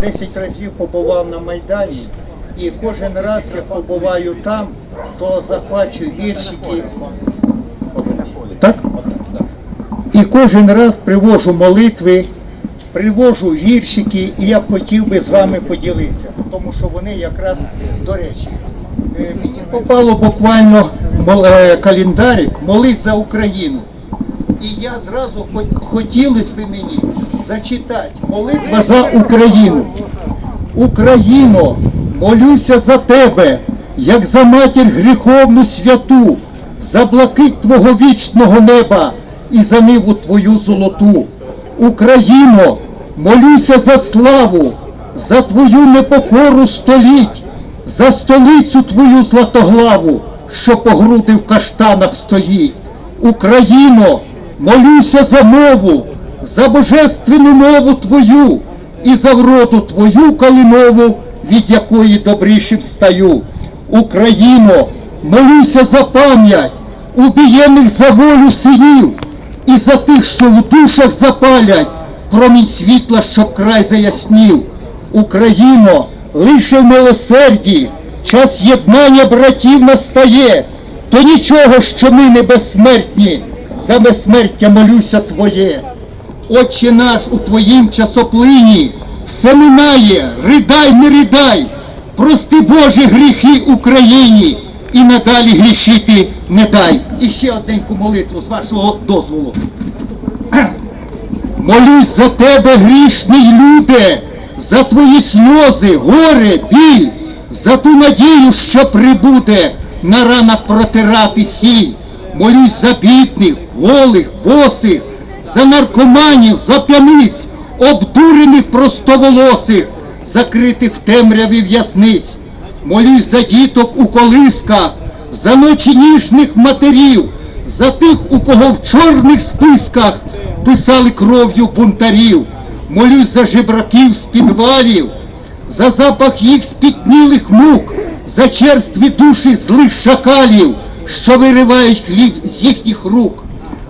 10 разів побував на Майдані, і кожен раз, як побуваю там, то захвачу віршики. Так? І кожен раз привожу молитви, привожу віршики, і я хотів би з вами поділитися, тому що вони якраз до речі. Е, Мені попало буквально е, календарик «Молись за Україну. І я зразу хо- хотілося б мені зачитати молитва за Україну. Україно, молюся за тебе, як за матір гріховну святу, за блакить твого вічного неба і за ниву твою золоту. Україно, молюся за славу, за твою непокору століть, за столицю твою златоглаву, що по груди в каштанах стоїть. Україно, молюся за мову, за божественну мову твою і за вроду твою калинову, від якої добрішим стаю. Україно, молюся за пам'ять, убієних за волю синів, і за тих, що в душах запалять, промінь світла, щоб край заяснів. Україно, лише в милосерді, час єднання братів настає, то нічого, що ми не безсмертні, за безсмертя молюся Твоє. Отче наш у Твоїм часоплині все минає, ридай, не ридай, прости Боже гріхи Україні і надалі грішити не дай. І ще одненьку молитву з вашого дозволу. Молюсь за тебе, грішний люде, за твої сльози, горе, біль, за ту надію, що прибуде на ранах протирати сіль. Молюсь за бідних, голих, босих, за наркоманів, за п'яниць, обдурених простоволосих, закритих в темряві в'язниць. Молюсь за діток у колисках, за ночі ніжних матерів, за тих, у кого в чорних списках писали кров'ю бунтарів. Молюсь за жебраків з підвалів, за запах їх спітнілих мук, за черстві душі злих шакалів, що виривають хліб з їхніх рук.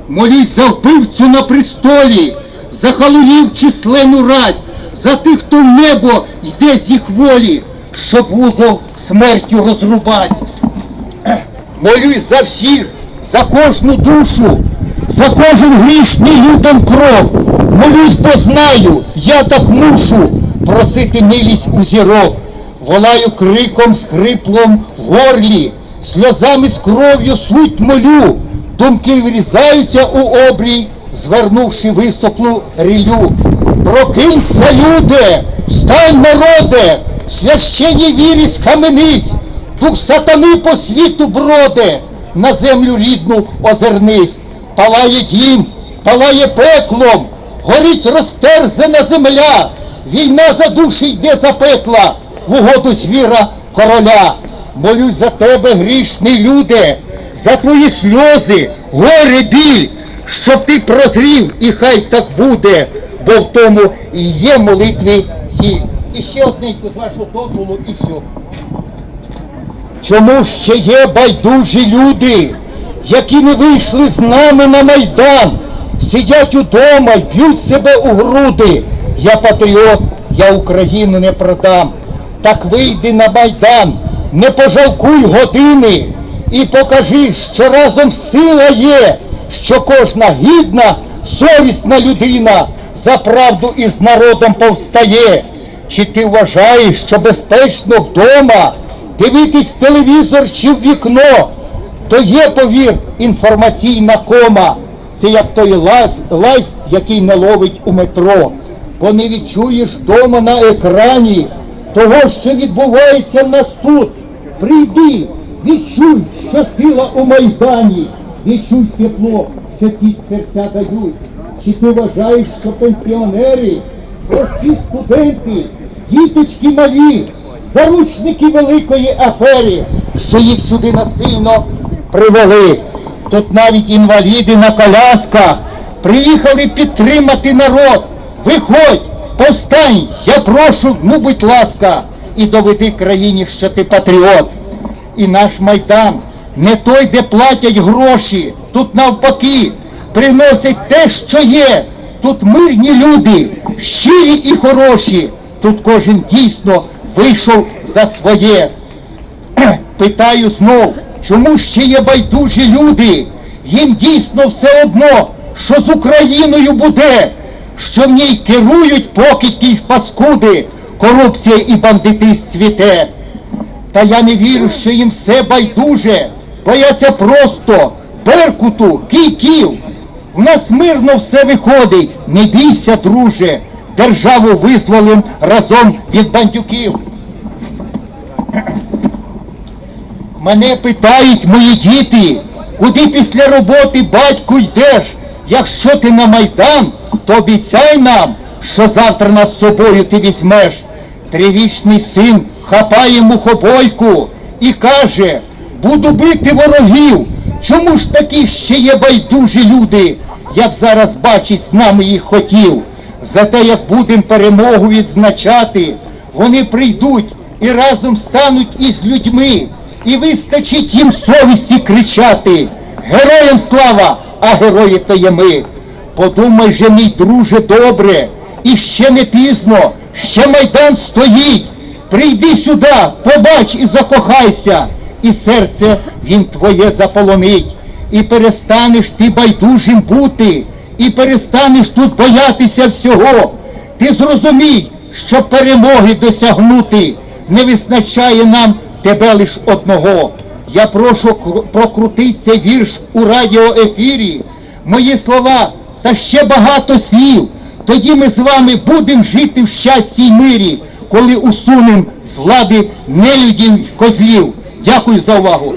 Молюсь за вбивцю на престолі, за халуїв численну рать, за тих, хто в небо йде з їх волі, щоб вузол смертю розрубать. Молюсь за всіх, за кожну душу, за кожен грішний людом крок. Молюсь, бо знаю, я так мушу просити милість у зірок. Волаю криком з хриплом в горлі, сльозами з кров'ю суть молю. Думки врізаються у обрій, звернувши висохлу рілю. Прокинься, люде, встань, народе, священні вірі схаменись, дух сатани по світу броде, на землю рідну озирнись. Палає дім, палає пеклом, горить розтерзана земля, війна за душі йде за пекла, в угоду звіра короля. Молюсь за тебе, грішний люде, за твої сльози, горе біль, щоб ти прозрів, і хай так буде, бо в тому і є молитві ті. І ще одненько з вашого дозволу і все. Чому ще є байдужі люди, які не вийшли з нами на Майдан, сидять удома й б'ють себе у груди. Я патріот, я Україну не продам. Так вийди на Майдан, не пожалкуй години і покажи, що разом сила є, що кожна гідна, совісна людина за правду із народом повстає. Чи ти вважаєш, що безпечно вдома дивитись телевізор чи в вікно, то є, повір, інформаційна кома. Це як той лайф, лайф, який не ловить у метро. Бо не відчуєш вдома на екрані того, що відбувається в нас тут. Прийди, відчуй, що сила у Майдані, відчуй тепло, що ті серця дають. Чи ти вважаєш, що пенсіонери, прості студенти, діточки малі, заручники великої афери, що їх сюди насильно привели. Тут навіть інваліди на колясках приїхали підтримати народ. Виходь, повстань, я прошу, ну будь ласка, і доведи країні, що ти патріот. І наш майдан не той, де платять гроші, тут навпаки приносять те, що є. Тут мирні люди, щирі і хороші, тут кожен дійсно вийшов за своє. Питаю знов, чому ще є байдужі люди? Їм дійсно все одно, що з Україною буде, що в ній керують покидьки й паскуди, корупція і бандитизм цвіте. Та я не вірю, що їм все байдуже, бояться просто беркуту, кійків. У нас мирно все виходить, не бійся, друже, державу визволим разом від бандюків. Мене питають мої діти, куди після роботи батьку йдеш? Якщо ти на Майдан, то обіцяй нам, що завтра нас з собою ти візьмеш. Трирічний син хапає мухобойку і каже, буду бити ворогів. Чому ж такі ще є байдужі люди, як зараз бачить з нами їх хотів? Зате як будем перемогу відзначати, вони прийдуть і разом стануть із людьми, і вистачить їм совісті кричати. Героям слава, а герої то є ми. Подумай же, мій друже, добре, і ще не пізно, ще майдан стоїть. Прийди сюди, побач і закохайся, і серце він твоє заполонить. І перестанеш ти байдужим бути, і перестанеш тут боятися всього. Ти зрозумій, що перемоги досягнути не визначає нам тебе лиш одного. Я прошу кру- прокрутити цей вірш у радіоефірі. Мої слова та ще багато слів. Тоді ми з вами будемо жити в щасті й мирі, коли усунемо з влади нелюдів козлів. Дякую за увагу.